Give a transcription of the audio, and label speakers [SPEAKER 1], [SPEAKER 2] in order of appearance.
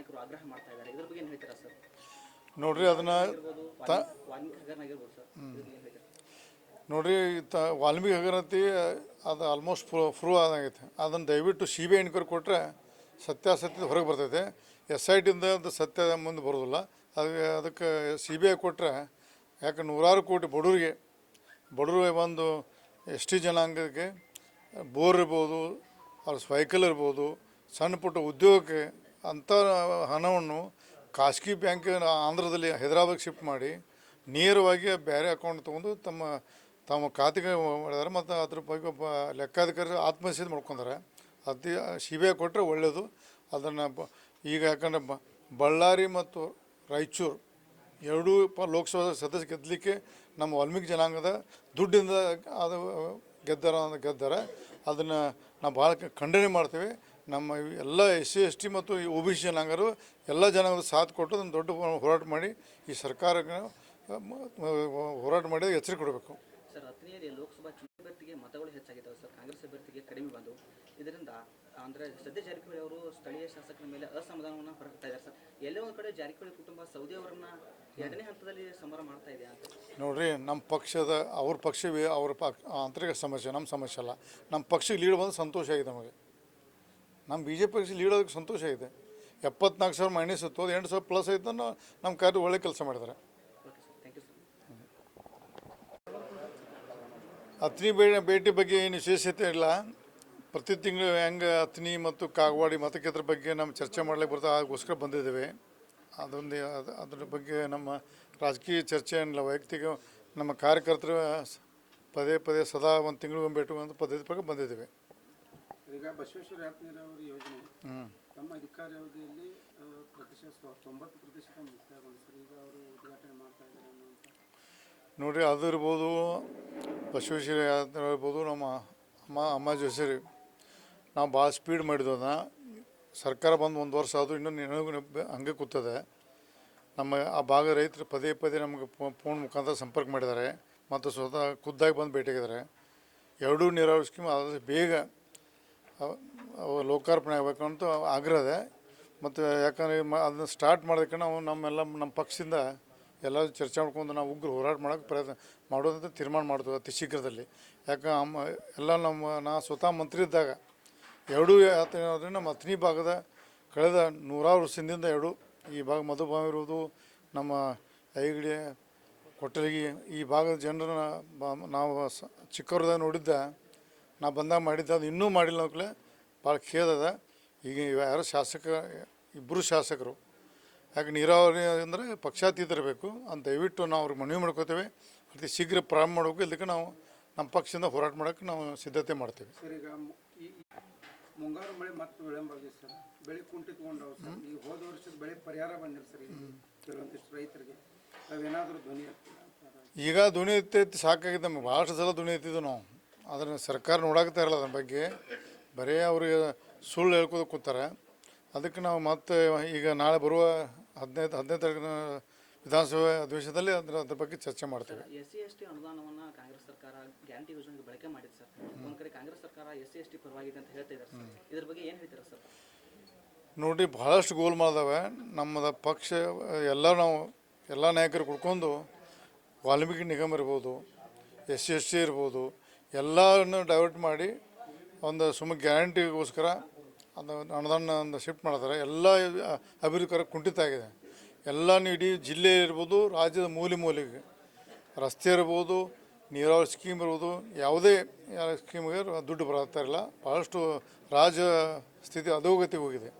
[SPEAKER 1] ನಾಯಕರು ಆಗ್ರಹ ಮಾಡ್ತಾ ಇದ್ದಾರೆ. ಇದ್ರ ಬಗ್ಗೆ ಏನು ಹೇಳ್ತೀರಾ ಸರ್?
[SPEAKER 2] ನೋಡ್ರಿ ಅದನ್ನ ತ
[SPEAKER 1] ವಾಲ್ಮೀಕಿ ಹಗರಣ ಆಗಿರ್ಬೋದು ಸರ್. ಇದ್ರ ಬಗ್ಗೆ ಏನು ಹೇಳ್ತೀರಾ?
[SPEAKER 2] ನೋಡ್ರಿ ತ ವಾಲ್ಮೀಕಿ ಹಗರತಿ ಅದು ಆಲ್ಮೋಸ್ಟ್ ಫ್ರೂ ಫ್ರೂ ಆದಂಗೈತೆ. ಅದನ್ನು ದಯವಿಟ್ಟು ಸಿ ಬಿ ಐ ಎನ್ಕ್ವೈರಿ ಕೊಟ್ಟರೆ ಸತ್ಯಾಸತ್ಯದ ಹೊರಗೆ ಬರ್ತೈತೆ. ಎಸ್ ಐ ಟಿಯಿಂದ ಅದು ಸತ್ಯ ಮುಂದೆ ಬರೋದಿಲ್ಲ. ಅದು ಅದಕ್ಕೆ ಸಿ ಬಿ ಐ ಕೊಟ್ಟರೆ ಯಾಕೆ ನೂರಾರು ಕೋಟಿ ಬಡವರಿಗೆ ಬಡವರು ಒಂದು ಎಸ್ ಟಿ ಜನಾಂಗಕ್ಕೆ ಬೋರ್ ಇರ್ಬೋದು ಅವ್ರ ಸೈಕಲ್ ಇರ್ಬೋದು ಸಣ್ಣ ಪುಟ್ಟ ಉದ್ಯೋಗಕ್ಕೆ ಅಂಥ ಹಣವನ್ನು ಖಾಸಗಿ ಬ್ಯಾಂಕ್ ಆಂಧ್ರದಲ್ಲಿ ಹೈದರಾಬಾದ್ ಶಿಫ್ಟ್ ಮಾಡಿ ನೇರವಾಗಿ ಬೇರೆ ಅಕೌಂಟ್ ತೊಗೊಂಡು ತಮ್ಮ ತಮ್ಮ ಖಾತೆಗೆ ಮಾಡಿದಾರೆ ಮತ್ತು ಅದ್ರ ಬಗ್ಗೆ ಒಬ್ಬ ಲೆಕ್ಕಾಧಿಕಾರಿ ಆತ್ಮಹತ್ಯೆ ಮಾಡ್ಕೊಂತಾರೆ ಅತಿ ಸಿ ಬಿ ಐ ಕೊಟ್ಟರೆ ಒಳ್ಳೆಯದು ಅದನ್ನು ಬ, ಈಗ ಯಾಕಂದರೆ ಬಳ್ಳಾರಿ ಮತ್ತು ರಾಯಚೂರು ಎರಡೂ ಪ, ಲೋಕಸಭಾ ಸದಸ್ಯ ಗೆದ್ದಲಿಕ್ಕೆ ನಮ್ಮ ವಾಲ್ಮೀಕಿ ಜನಾಂಗದ ದುಡ್ಡಿಂದ ಅದು ಗೆದ್ದಾರ ಗೆದ್ದಾರೆ ಅದನ್ನು ನಾವು ಭಾಳ ಖಂಡನೆ ಮಾಡ್ತೀವಿ. ನಮ್ಮ ಎಲ್ಲ ಎಸ್ ಸಿ ಎಸ್ ಟಿ ಮತ್ತು ಒ ಬಿ ಸಿ ಜನಾಂಗರು ಎಲ್ಲ ಜನಾಂಗದ ಸಾಥ್ ಕೊಟ್ಟು ಒಂದು ದೊಡ್ಡ ಹೋರಾಟ ಮಾಡಿ ಈ ಸರ್ಕಾರಕ್ಕೆ ಹೋರಾಟ ಮಾಡಿ ಎಚ್ಚರಿಕೆ ಕೊಡಬೇಕು.
[SPEAKER 1] ಸರ್ ಹತ್ತನೆಯದೇ ಲೋಕಸಭಾ ಚುನಾವಣೆ ಅಭ್ಯರ್ಥಿಗೆ ಮತಗಳು ಹೆಚ್ಚಾಗಿದ್ದಾವೆ ಸರ್. ಕಾಂಗ್ರೆಸ್ ಅಭ್ಯರ್ಥಿಗೆ ಕಡಿಮೆ ಬಂದವು ಇದರಿಂದ ಅಂದರೆ ಸದ್ಯ ಜಾರಕಿಹೊಳಿ ಅವರು ಸ್ಥಳೀಯ ಶಾಸಕರ ಮೇಲೆ ಅಸಮಾಧಾನವನ್ನು ಹೊರಡ್ತಾ ಇದ್ದಾರೆ ಸರ್. ಎಲ್ಲೋ ಒಂದು ಕಡೆ ಜಾರಕಿಹೊಳಿ ಕುಟುಂಬ ಸೌದಿ ಅವರನ್ನ ಎರಡನೇ ಹಂತದಲ್ಲಿ ಸಮರ ಮಾಡ್ತಾ ಇದೆ ಅಂತ?
[SPEAKER 2] ನೋಡ್ರಿ ನಮ್ಮ ಪಕ್ಷದ ಅವ್ರ ಪಕ್ಷವೇ ಅವ್ರ ಪಕ್ ಆಂತರಿಕ ಸಮಸ್ಯೆ ನಮ್ಮ ಸಮಸ್ಯೆ ಅಲ್ಲ. ನಮ್ಮ ಪಕ್ಷಕ್ಕೆ ಲೀಡ್ ಬಂದು ಸಂತೋಷ ಆಗಿದೆ ನಮಗೆ. ನಮ್ಮ ಬಿ ಜೆ ಪಿ ಪಕ್ಷ ಲೀಡ್ ಆಗೋದಕ್ಕೆ ಸಂತೋಷ ಇದೆ. ಎಪ್ಪತ್ನಾಲ್ಕು ಸಾವಿರ ಮೈನಸ್ ಇತ್ತು ಅದು ಎಂಟು ಸಾವಿರ ಪ್ಲಸ್ ಆಯ್ತು ನಮ್ಮ ಕಾರ್ಯ ಒಳ್ಳೆ ಕೆಲಸ ಮಾಡಿದ್ದಾರೆ ಅತ್ನಿ ಬೇ, ಭೇಟಿ ಬಗ್ಗೆ ಏನು ವಿಶೇಷತೆ ಇಲ್ಲ. ಪ್ರತಿ ತಿಂಗಳು ಹೆಂಗೆ ಅತ್ನಿ ಮತ್ತು ಕಾಗವಾಡಿ ಮತಕ್ಷೇತ್ರ ಬಗ್ಗೆ ನಮ್ಮ ಚರ್ಚೆ ಮಾಡಲಿಕ್ಕೆ ಬರ್ತಾ ಅದಕ್ಕೋಸ್ಕರ ಬಂದಿದ್ದೇವೆ. ಅದೊಂದು ಅದು ಅದ್ರ ಬಗ್ಗೆ ನಮ್ಮ ರಾಜಕೀಯ ಚರ್ಚೆ ಏನಿಲ್ಲ. ವೈಯಕ್ತಿಕ ನಮ್ಮ ಕಾರ್ಯಕರ್ತರು ಪದೇ ಪದೇ ಸದಾ ಒಂದು ತಿಂಗಳಿಗೊಂದು ಭೇಟಿ ಒಂದು ಪದ್ಧತಿ ಬಗ್ಗೆ ಬಂದಿದ್ದೇವೆ.
[SPEAKER 3] ಈಗ ಬಸವೇಶ್ವರ ಯಾತ್ನೀರಾವರಿ ಯೋಜನೆ.
[SPEAKER 2] ಹ್ಞೂ
[SPEAKER 3] ತಮ್ಮ ಅಧಿಕಾರಾವಧಿಯಲ್ಲಿ ಆ, ಪ್ರತಿಶತ ತೊಂಬತ್ತು ಪ್ರತಿಶತ ಈಗ ಅವರು ಉದ್ಘಾಟನೆ ಮಾಡ್ತಾ ಇದ್ದಾರೆ ಅನ್ನುವಂಥ
[SPEAKER 2] ನೋಡಿರಿ ಅದು ಇರ್ಬೋದು ಬಸವೇಶ್ವರ ಇರ್ಬೋದು ನಮ್ಮ ಅಮ್ಮ ಅಮ್ಮ ಜೋಶರಿ ನಾವು ಭಾಳ ಸ್ಪೀಡ್ ಮಾಡಿದ್ವಿ ಅದನ್ನ. ಸರ್ಕಾರ ಬಂದು ಒಂದು ವರ್ಷ ಆದರೂ ಇನ್ನೂ ನೆನಗು ಹಂಗೆ ಕೂತದೆ. ನಮ್ಮ ಆ ಭಾಗ ರೈತರು ಪದೇ ಪದೇ ನಮಗೆ ಫೋನ್ ಮುಖಾಂತರ ಸಂಪರ್ಕ ಮಾಡಿದ್ದಾರೆ. ಮತ್ತು ಸ್ವತಃ ಖುದ್ದಾಗಿ ಬಂದು ಭೇಟಿಯಾಗಿದ್ದಾರೆ ಎರಡೂ ನೀರಾವರಿ ಸ್ಕೀಮ್ ಆದಷ್ಟು ಬೇಗ ಅವ- ಲೋಕಾರ್ಪಣೆ ಆಗಬೇಕು ಅಂತ ಆಗ್ರಹ ಇದೆ ಮತ್ತು ಯಾಕಂದರೆ ಅದನ್ನ ಸ್ಟಾರ್ಟ್ ಮಾಡೋದಕ್ಕೆ ನಾವು ನಮ್ಮೆಲ್ಲ ನಮ್ಮ ಪಕ್ಷದಿಂದ ಎಲ್ಲರೂ ಚರ್ಚೆ ಮಾಡ್ಕೊಂಡು ನಾವು ಉಗ್ರ ಹೋರಾಟ ಮಾಡೋಕೆ ಪ್ರಯತ್ನ ಮಾಡೋದಂತ ತೀರ್ಮಾನ ಮಾಡ್ತೀವಿ ಅತಿ ಶೀಘ್ರದಲ್ಲಿ. ಯಾಕೆ ಅಮ್ಮ, ಎಲ್ಲ ನಮ್ಮ, ನಾ ಸ್ವತಃ ಮಂತ್ರಿ ಇದ್ದಾಗ ಎರಡೂ ಯಾತ್ರೆ ನಮ್ಮ ಅತ್ನಿ ಭಾಗದ ಕಳೆದ ನೂರಾರು ವರ್ಷದಿಂದ ಎರಡು ಈ ಭಾಗ ಮಧುಭಾವ ಇರುವುದು ನಮ್ಮ ಐಗಡಿ ಕೊಟ್ಟಲಿಗೆ ಈ ಭಾಗದ ಜನರನ್ನ ನಾವು ಚಿಕ್ಕವ್ರದಾಗ ನೋಡಿದ್ದ ನಾ ಬಂದಾಗ ಮಾಡಿದ್ದೆ ಅದು ಇನ್ನೂ ಮಾಡಿಲ್ಲ ಅನ್ನೋಕ್ಲೆ ಭಾಳ ಖೇದದ ಈಗ ಯಾರು ಶಾಸಕ ಇಬ್ಬರು ಶಾಸಕರು. ಯಾಕೆ ನೀರಾವರಿ ಅಂದರೆ ಪಕ್ಷಾತೀತ ಇರಬೇಕು ಅಂತ ದಯವಿಟ್ಟು ನಾವು ಅವ್ರಿಗೆ ಮನವಿ ಮಾಡ್ಕೋತೇವೆ. ಅತಿ ಶೀಘ್ರ ಪ್ರಾರಂಭ ಮಾಡಬೇಕು. ಇದಕ್ಕೆ ನಾವು ನಮ್ಮ ಪಕ್ಷದಿಂದ ಹೋರಾಟ ಮಾಡೋಕ್ಕೆ ನಾವು ಸಿದ್ಧತೆ ಮಾಡ್ತೇವೆ.
[SPEAKER 3] ಮುಂಗಾರು ಮಳೆ ಮತ್ತೆ ವಿಳಂಬ ಆಗಿದೆ ಸರ್. ಬೆಳೆ ಕುಂಠಿತಗೊಂಡವು ಸರ್. ಈಗ ಹೋದ ವರ್ಷದ ಬೆಳೆ ಪರಿಹಾರ ಬಂದಿಲ್ಲ ಸರ್ ಕೆಲವೊಂದಿಷ್ಟು ರೈತರಿಗೆ. ಧ್ವನಿ
[SPEAKER 2] ಈಗ ಧ್ವನಿ ಎತ್ತೈತಿ ಸಾಕಾಗಿದೆ. ನಮಗೆ ಭಾಳಷ್ಟು ಸಲ ಧ್ವನಿ ಎತ್ತಿದ್ದು ನಾವು. ಅದನ್ನು ಸರ್ಕಾರ ನೋಡಾಕ್ತಾ ಇರಲ್ಲ ಅದ್ರ ಬಗ್ಗೆ. ಬರೀ ಅವ್ರಿಗೆ ಸುಳ್ಳು ಹೇಳ್ಕೋದು ಕೂತಾರೆ. ಅದಕ್ಕೆ ನಾವು ಮತ್ತೆ ಈಗ ನಾಳೆ ಬರುವ ಹದಿನೈದು ಹದಿನೈದು ತಾರೀಕಿನ ವಿಧಾನಸಭೆ ಅಧಿವೇಶನದಲ್ಲಿ ಅದ್ರ ಅದ್ರ ಬಗ್ಗೆ ಚರ್ಚೆ ಮಾಡ್ತೇವೆ.
[SPEAKER 1] ಎಸ್ ಸಿ ಎಸ್ ಟಿ ಅನುದಾನವನ್ನ ಕಾಂಗ್ರೆಸ್ ಸರ್ಕಾರ ಗ್ಯಾರಂಟಿ ಯೋಜನೆಗೆ ಬಳಕೆ ಮಾಡಿದೆ ಸರ್. ಒಂದು ಕಡೆ ಕಾಂಗ್ರೆಸ್ ಸರ್ಕಾರ ಎಸ್ ಸಿ ಎಸ್ ಟಿ ಪರವಾಗಿದೆ ಅಂತ ಹೇಳ್ತಾ ಇದ್ದಾರೆ ಸರ್. ಇದ್ರ ಬಗ್ಗೆ ಏನು ಹೇಳ್ತೀರಾ ಸರ್?
[SPEAKER 2] ನೋಡಿ ಭಾಳಷ್ಟು ಗೋಲ್ ಮಾಡಿದಾವೆ. ನಮ್ಮದ ಪಕ್ಷ ಎಲ್ಲ ನಾವು ಎಲ್ಲ ನಾಯಕರು ಕುಡ್ಕೊಂಡು ವಾಲ್ಮೀಕಿ ನಿಗಮ ಇರ್ಬೋದು ಎಸ್ ಸಿ ಎಸ್ ಟಿ ಇರ್ಬೋದು ಎಲ್ಲರನ್ನು ಡೈವರ್ಟ್ ಮಾಡಿ ಒಂದು ಸುಮ್ಮ ಗ್ಯಾರಂಟಿಗೋಸ್ಕರ ಅದು ಅನುದಾನ ಒಂದು ಶಿಫ್ಟ್ ಮಾಡ್ತಾರೆ. ಎಲ್ಲ ಅಭಿವೃದ್ಧಿ ಕುಂಠಿತ ಆಗಿದೆ. ಎಲ್ಲ ಇಡೀ ಜಿಲ್ಲೆ ಇರ್ಬೋದು, ರಾಜ್ಯದ ಮೂಲೆ ಮೂಲೆಗೆ. ರಸ್ತೆ ಇರ್ಬೋದು, ನೀರಾವರಿ ಸ್ಕೀಮ್ ಇರ್ಬೋದು, ಯಾವುದೇ ಸ್ಕೀಮ್ಗೆ ದುಡ್ಡು ಬರ್ತಾ ಇರಲ್ಲ ಭಾಳಷ್ಟು ರಾಜ ಸ್ಥಿತಿ ಅಧೋಗತಿ ಹೋಗಿದೆ.